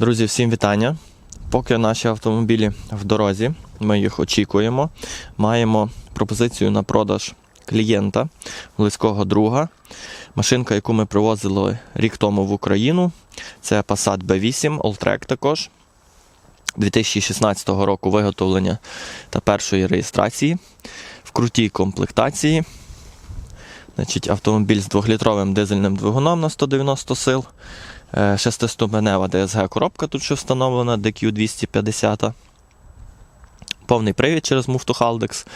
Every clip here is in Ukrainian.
Друзі, всім вітання. Поки наші автомобілі в дорозі, ми їх очікуємо. Маємо пропозицію на продаж клієнта, близького друга. Машинка, яку ми привозили рік тому в Україну. Це Passat B8, Alltrack також. 2016 року виготовлення та першої реєстрації. В крутій комплектації. Значить, автомобіль з 2-літровим дизельним двигуном на 190 сил. Е, Шестиступенева DSG коробка тут ще встановлена, DQ250. Повний привід через Haldex.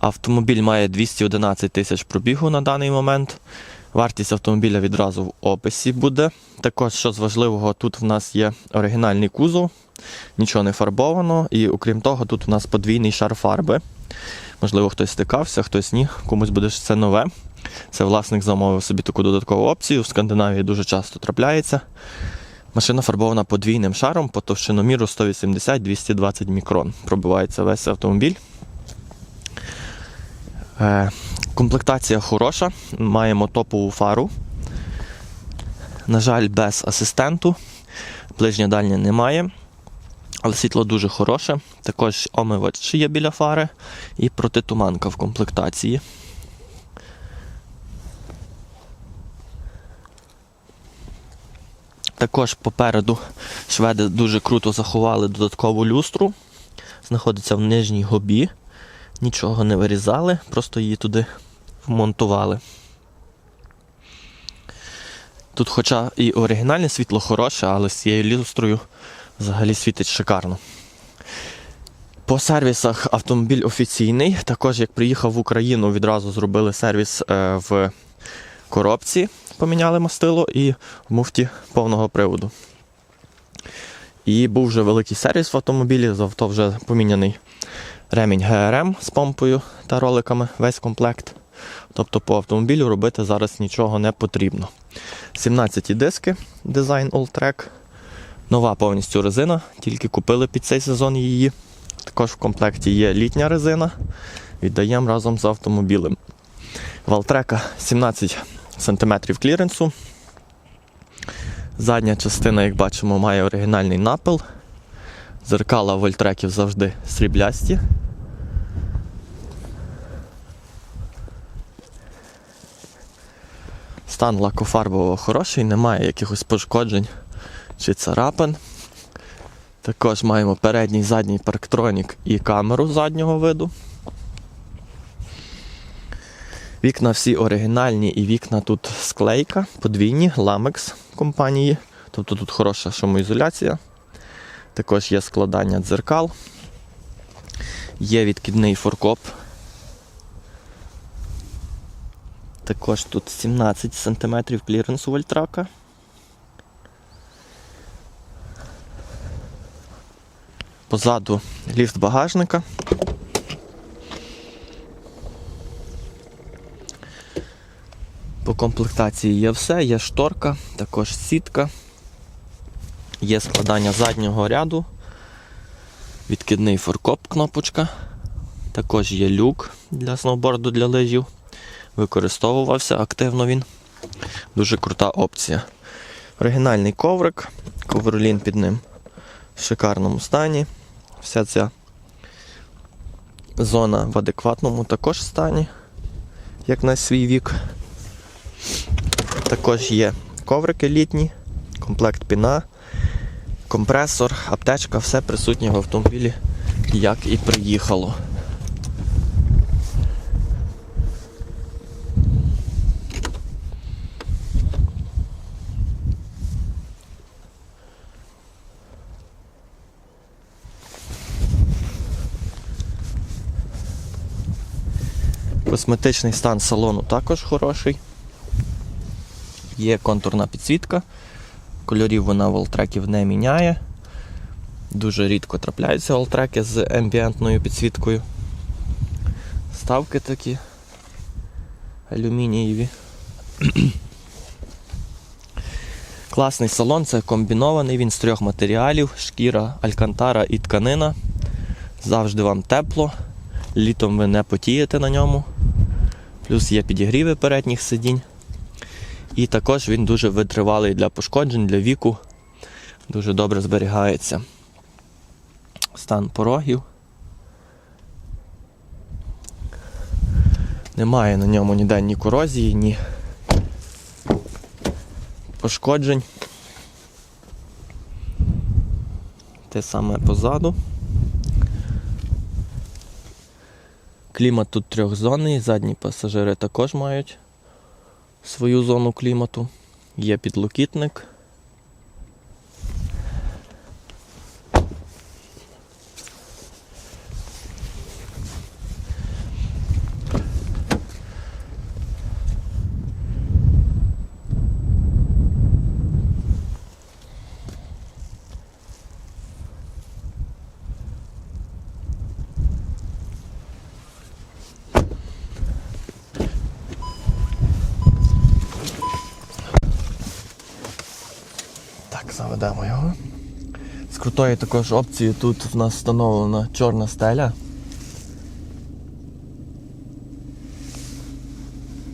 Автомобіль має 211 тисяч пробігу на даний момент. Вартість автомобіля відразу в описі буде. Також, що з важливого, тут в нас є оригінальний кузов, нічого не фарбовано, і окрім того, тут у нас подвійний шар фарби. Можливо, хтось стикався, хтось ні, комусь буде це нове. Це власник замовив собі таку додаткову опцію. В Скандинавії дуже часто трапляється. Машина фарбована подвійним шаром по товщиноміру 180-220 мікрон. Пробивається весь автомобіль. Е, комплектація хороша. Маємо топову фару. На жаль, без асистенту. Ближнє дальнє немає. Але світло дуже хороше. Також омивач є біля фари і протитуманка в комплектації. Також попереду шведи дуже круто заховали додаткову люстру. Знаходиться в нижній гобі. Нічого не вирізали, просто її туди вмонтували. Тут, хоча і оригінальне світло хороше, але з цією люстрою взагалі світить шикарно. По сервісах автомобіль офіційний. Також, як приїхав в Україну, відразу зробили сервіс е, в коробці, поміняли мастило і в муфті повного приводу. І був вже великий сервіс в автомобілі, авто вже поміняний ремінь ГРМ з помпою та роликами, весь комплект. Тобто по автомобілю робити зараз нічого не потрібно. 17 диски, дизайн Alltrack. Нова повністю резина, тільки купили під цей сезон її. Також в комплекті є літня резина. Віддаємо разом з автомобілем. Валтрека 17 см кліренсу. Задня частина, як бачимо, має оригінальний напил. Зеркала вольтреків завжди сріблясті. Стан лакофарбового хороший, немає якихось пошкоджень чи царапин. Також маємо передній задній парктронік і камеру заднього виду. Вікна всі оригінальні і вікна тут склейка, подвійні, Lamex компанії. Тобто тут хороша шумоізоляція. Також є складання дзеркал. Є відкидний форкоп. Також тут 17 см кліренсу вольтрака. Позаду ліфт багажника. Комплектації є все, є шторка, також сітка, є складання заднього ряду, відкидний форкоп кнопочка, також є люк для сноуборду для лижів. Використовувався активно він. Дуже крута опція. Оригінальний коврик, ковролін під ним в шикарному стані. Вся ця зона в адекватному також стані, як на свій вік. Також є коврики літні, комплект піна, компресор, аптечка, все присутнє в автомобілі, як і приїхало. Косметичний стан салону також хороший. Є контурна підсвітка. Кольорів вона в алтреків не міняє. Дуже рідко трапляються алтреки з ембієнтною підсвіткою. Ставки такі алюмінієві. Класний салон, це комбінований, він з трьох матеріалів: шкіра, алькантара і тканина. Завжди вам тепло, літом ви не потієте на ньому. Плюс є підігріви передніх сидінь. І також він дуже витривалий для пошкоджень, для віку. Дуже добре зберігається стан порогів. Немає на ньому ніде ні корозії, ні пошкоджень. Те саме позаду. Клімат тут трьохзонний, задні пасажири також мають свою зону клімату. Є підлокітник. Так, його. З крутою також опцією тут в нас встановлена чорна стеля.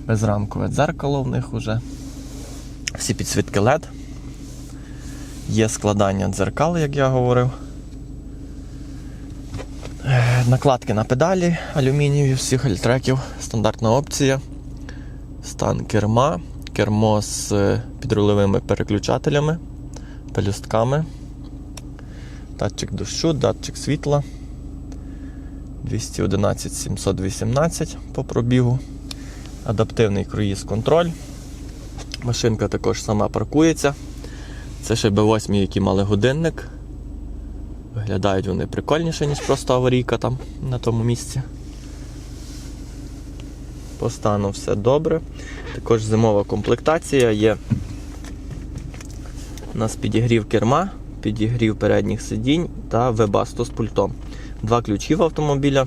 Безрамкове дзеркало в них уже. Всі підсвітки LED. Є складання дзеркал, як я говорив. Е, Накладки на педалі алюмінієві всіх альтреків. Стандартна опція. Стан керма. Кермо з е, підрульовими переключателями пелюстками. Датчик дощу, датчик світла. 211 718 по пробігу. Адаптивний круїз контроль. Машинка також сама паркується. Це ще B8, які мали годинник. Виглядають вони прикольніше, ніж просто аварійка там на тому місці. По стану все добре. Також зимова комплектація є у нас підігрів керма, підігрів передніх сидінь та вебасто з пультом. Два ключі в автомобіля.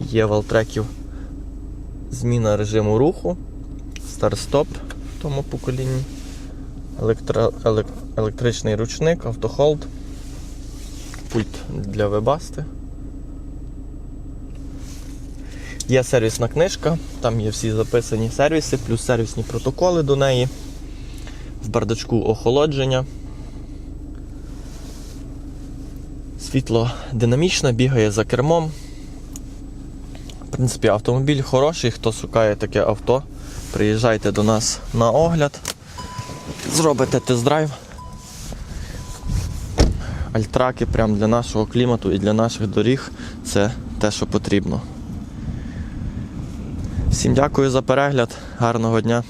Є в алтреків зміна режиму руху, старт-стоп в тому поколінні, електро, елек, електричний ручник, автохолд, пульт для вебасти. Є сервісна книжка, там є всі записані сервіси, плюс сервісні протоколи до неї. В бардачку охолодження. Світло динамічне, бігає за кермом. В принципі, автомобіль хороший, хто шукає таке авто, приїжджайте до нас на огляд, зробите тест-драйв. Альтраки прямо для нашого клімату і для наших доріг це те, що потрібно. Всім дякую за перегляд, гарного дня.